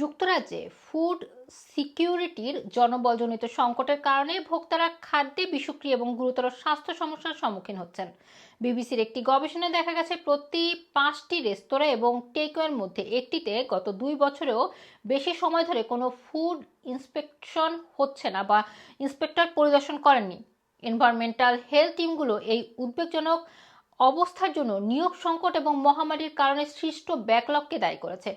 যুক্তরাজ্যে ফুড সিকিউরিটির জনবলজনিত সংকটের কারণে ভোক্তারা খাদ্যে বিষক্রিয়া এবং গুরুতর স্বাস্থ্য সমস্যার সম্মুখীন হচ্ছেন। বিবিসির একটি গবেষণায় দেখা গেছে, প্রতি পাঁচটি রেস্তোরাঁ এবং টেকওয়ের মধ্যে একটিতে গত দুই বছরেও বেশি সময় ধরে কোনো ফুড ইন্সপেকশন হচ্ছে না বা ইন্সপেক্টর পরিদর্শন করেননি। এনভায়রনমেন্টাল হেলথ টিমগুলো এই উদ্বেগজনক অবস্থার জন্য নিয়োগ সংকট এবং মহামারীর কারণে সৃষ্ট ব্যাকলগকে দায়ী করেছে।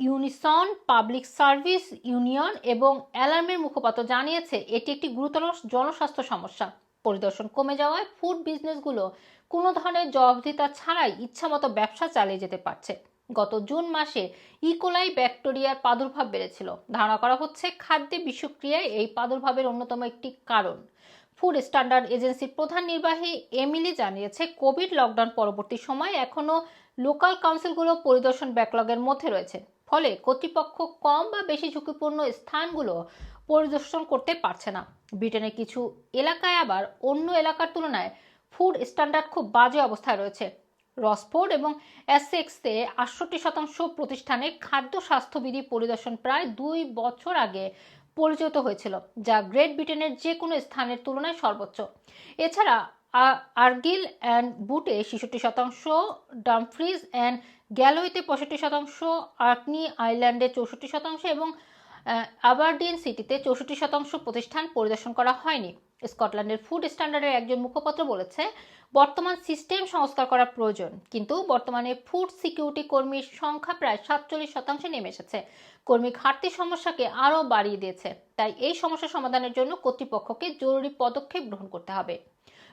ইউনিসন পাবলিক সার্ভিস ইউনিয়ন এবং অ্যালার্মের মুখপাত্র জানিয়েছে, এটি একটি গুরুতর জনস্বাস্থ্য সমস্যা। পরিদর্শন কমে যাওয়ায় ফুড বিজনেসগুলো কোনো ধরনের জবাবদিহিতা ছাড়াই ইচ্ছামতো ব্যবসা চালিয়ে যেতে পারছে। গত জুন মাসে ইকোলাই ব্যাকটেরিয়ার প্রাদুর্ভাব বেড়েছিল। ধারণা করা হচ্ছে, খাদ্যে বিষক্রিয়ায় এই প্রাদুর্ভাবের অন্যতম একটি কারণ। ফুড স্ট্যান্ডার্ড এজেন্সির প্রধান নির্বাহী এমিলি জানিয়েছে, কোভিড লকডাউন পরবর্তী সময়ে এখনও লোকাল কাউন্সিলগুলো পরিদর্শন ব্যাকলগের মধ্যে রয়েছে। ফলে কর্তৃপক্ষ কম বা বেশি ঝুঁকিপূর্ণ স্থানগুলো পরিদর্শন করতে পারছে না। ব্রিটেনের কিছু এলাকায় আবার অন্য এলাকার তুলনায় ফুড স্ট্যান্ডার্ড খুব বাজে অবস্থায় রয়েছে। রসফোর্ড এবং এসেক্সে আটষট্টি শতাংশ প্রতিষ্ঠানে খাদ্য স্বাস্থ্যবিধি পরিদর্শন প্রায় দুই বছর আগে পরিচিত হয়েছিল, যা গ্রেট ব্রিটেনের যে কোনো স্থানের তুলনায় সর্বোচ্চ। এছাড়া আর্গিল অ্যান্ড বুটে ছেষট্টি শতাংশ, ডামফ্রিজ অ্যান্ড গ্যালোইতে পঁয়ষট্টি শতাংশ, আর্কনি আইল্যান্ডে চৌষট্টি শতাংশ এবং আবারডিন সিটিতে চৌষট্টি শতাংশ প্রতিষ্ঠান পরিদর্শন করা হয়নি। স্কটল্যান্ডের ফুড স্ট্যান্ডার্ডের একজন মুখপাত্র বলেছে, বর্তমান সিস্টেম সংস্কার করা প্রয়োজন, কিন্তু বর্তমানে ফুড সিকিউরিটি কর্মীর সংখ্যা প্রায় সাতচল্লিশ শতাংশে নেমে এসেছে। কর্মী ঘাটতি সমস্যাকে আরও বাড়িয়ে দিয়েছে, তাই এই সমস্যা সমাধানের জন্য কর্তৃপক্ষকে জরুরি পদক্ষেপ গ্রহণ করতে হবে।